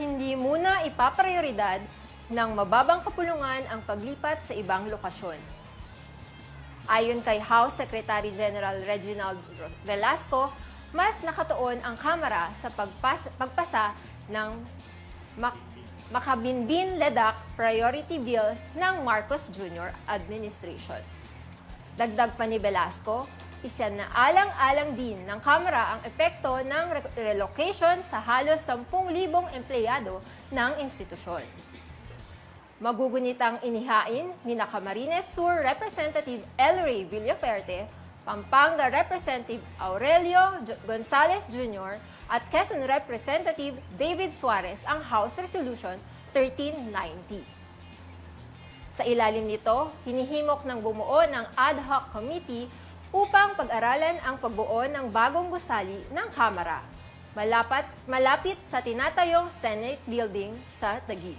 hindi muna ipaprioridad ng mababang kapulungan ang paglipat sa ibang lokasyon. Ayon kay House Secretary General Reginald Velasco, mas nakatuon ang Kamara sa pagpas- pagpasa ng mak- Makabinbin-Ledak Priority Bills ng Marcos Jr. Administration. Dagdag pa ni Velasco, isa na alang-alang din ng Kamara ang epekto ng re- relocation sa halos 10,000 empleyado ng institusyon. Magugunitang inihain ni Camarines Sur Representative Elray Villaferte, Pampanga Representative Aurelio Gonzales Jr. at Quezon Representative David Suarez ang House Resolution 1390. Sa ilalim nito, hinihimok ng bumuo ng ad hoc committee upang pag-aralan ang pagbuo ng bagong gusali ng Kamara, malapit, malapit sa tinatayong Senate Building sa Taguig.